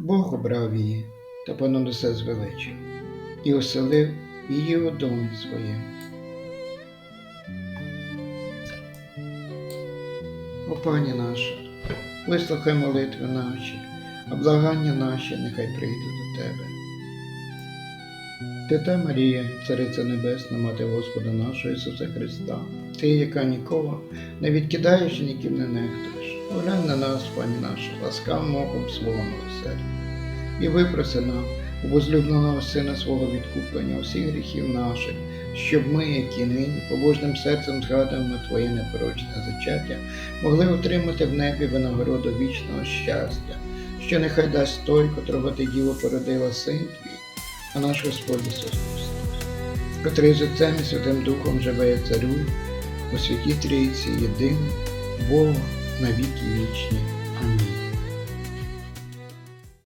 Бог обрав її та понад усе звеличив і оселив її у домі своєму. О пані наша, вислухай молитви наші, а благання наші нехай прийдуть до тебе. Тета Марія, Цариця Небесна, Мати Господа нашого Ісуса Христа, Ти, яка нікого не відкидаєш і ніким не нехтуєш, глянь на нас, пані наша, ласкавим оком свого милосердя, і випроси нам у возлюбленого Сина свого відкуплення усіх гріхів наших, щоб ми, які нині, побожним серцем згадуємо Твоє непорочне зачаття, могли отримати в небі винагороду вічного щастя, що нехай дасть той, котрого ти діло породила син твій, а наш Господь Ісус Христос, котрий з Отцем і Святим Духом живе і царює у святій Трійці єдиний, Бога на віки вічні. Амінь.